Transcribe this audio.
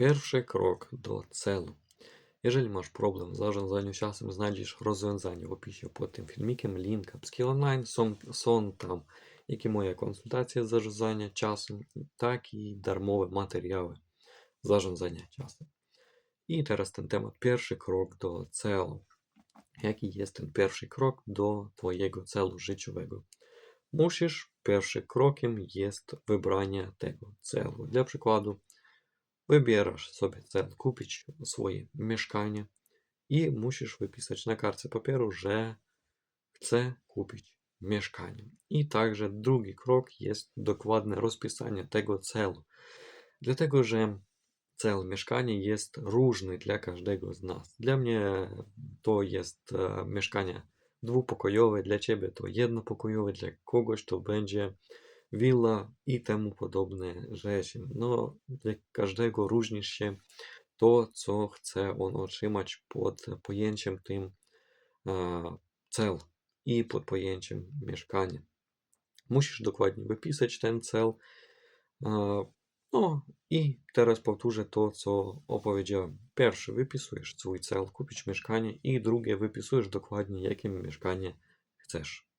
Pierwszy krok do celu. Jeżeli masz problem w zarządzaniu czasem, znajdziesz rozwiązanie w opisie pod tym filmikiem, link Upskill Online, są, są tam jak i moje konsultacje z zarządzania czasem, tak i darmowe materiały zarządzania czasem. I teraz ten temat, pierwszy krok do celu. Jaki jest ten pierwszy krok do Twojego celu życiowego? Musisz, pierwszym krokiem jest wybranie tego celu. Dla przykładu, wybierasz sobie cel kupić swoje mieszkanie i musisz wypisać na kartce papieru, że chcę kupić mieszkanie. I także drugi krok jest dokładne rozpisanie tego celu. Dlatego, że cel mieszkania jest różny dla każdego z nas. Dla mnie to jest e, mieszkanie dwupokojowe, dla ciebie to jednopokojowe, dla kogoś to będzie willa i temu podobne rzeczy. No, dla każdego różni się to, co chce on otrzymać pod pojęciem tym e, cel i pod pojęciem mieszkanie. Musisz dokładnie wypisać ten cel. e, No i teraz powtórzę to, co opowiedziałem. Pierwszy wypisujesz swój cel kupić mieszkanie i drugie wypisujesz dokładnie, jakie mieszkanie chcesz.